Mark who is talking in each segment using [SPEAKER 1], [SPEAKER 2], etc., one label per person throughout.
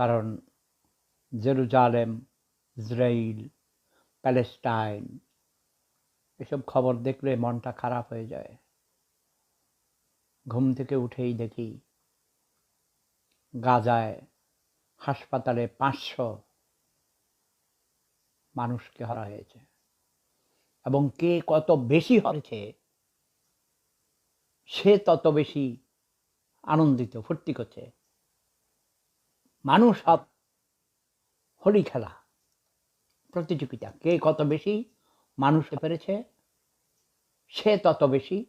[SPEAKER 1] কারণ Jerusalem Israel Palestine, এসব খবর দেখলে মনটা খারাপ হয়ে যায়। ঘুম থেকে উঠেই দেখি গাজায় হাসপাতালে পাঁচশো মানুষকে হারা হয়েছে। এবং কে কত বেশি হয়েছে, সে তত বেশি আনন্দিত, ফুর্তি করছে। মানুষ সব হোলি খেলা। প্রতিযোগিতা। কে কত বেশি মানুষ পেরেছে, সে তত বেশি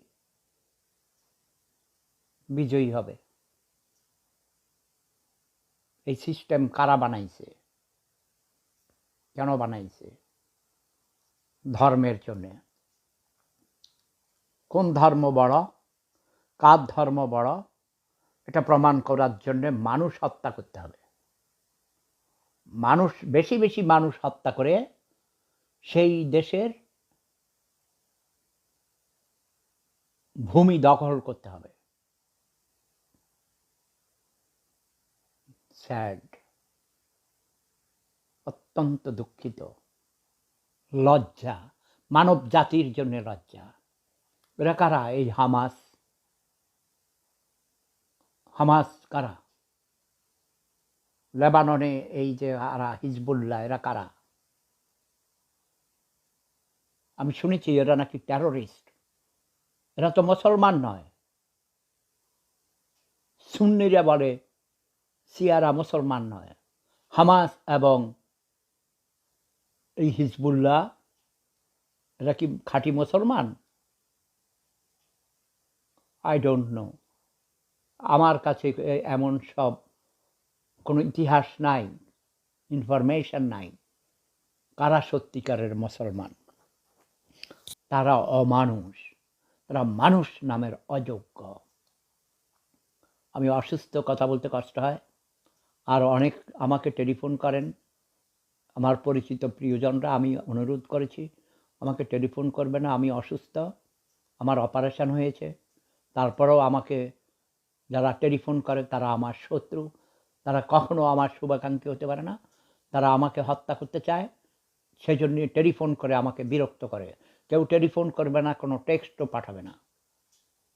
[SPEAKER 1] বিজয়ী হবে। এই সিস্টেম কারা বানাইছে? কেন বানাইছে? ধর্মের জন্যে। কোন ধর্ম বড়? কার ধর্ম বড়? এটা প্রমাণ করার জন্যে মানুষ হত্যা করতে হবে। মানুষ, বেশি বেশি মানুষ হত্যা করে সেই দেশের ভূমি দখল করতে হবে। স্যাড। অত্যন্ত দুঃখিত। লজ্জা। মানব জাতির জন্য লজ্জা। এরা কারা? এই হামাস। হামাস কারা? লেবাননে এই যে আরা, হিজবুল্লাহ, এরা কারা? আমি শুনেছি এরা নাকি টেরোরিস্ট এরা তো মুসলমান নয়। সুন্নিরা বলে সিয়ারা মুসলমান নয়। হামাস এবং এই হিজবুল্লাহ, এরা কি খাঁটি মুসলমান? আই ডোন্ট নো আমার কাছে এমন সব কোনো ইতিহাস নাই ইনফরমেশন নাই। কারা সত্যিকারের মুসলমান? তারা অমানুষ। তারা মানুষ নামের অযোগ্য। আমি অসুস্থ, কথা বলতে কষ্ট হয়। আর অনেক আমাকে টেলিফোন করেন। আমার পরিচিত প্রিয়জনরা, আমি অনুরোধ করেছি, আমাকে টেলিফোন করবে না, আমি অসুস্থ, আমার অপারেশন হয়েছে। তারপরেও আমাকে যারা টেলিফোন করে, তারা আমার শত্রু। তারা কখনো আমার শুভাকাঙ্ক্ষী হতে পারে না। তারা আমাকে হত্যা করতে চায়। সেই জন্য টেলিফোন করে আমাকে বিরক্ত করে। কেউ টেলিফোন করবে না, কোনো টেক্সটও পাঠাবে না।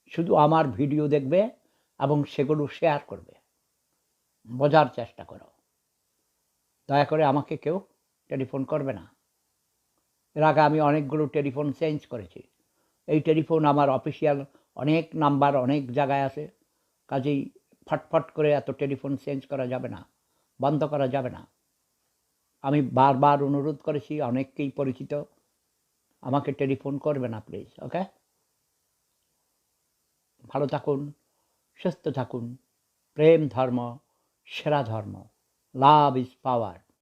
[SPEAKER 1] শুধু আমার ভিডিও দেখবে এবং সেগুলো শেয়ার করবে। বোঝার চেষ্টা করো। দয়া করে আমাকে কেউ টেলিফোন করবে না। এর আগে আমি অনেকগুলো টেলিফোন চেঞ্জ করেছি। এই টেলিফোন আমার অফিসিয়াল অনেক নাম্বার অনেক জায়গায় আছে। কাজেই ফটফট করে এত টেলিফোন চেঞ্জ করা যাবে না, বন্ধ করা যাবে না। আমি বারবার অনুরোধ করেছি, অনেককেই পরিচিত, আমাকে টেলিফোন করবে না প্লিজ ওকে ভালো থাকুন, সুস্থ থাকুন, প্রেম ধর্ম, সেরা ধর্ম লাভ ইজ পাওয়ার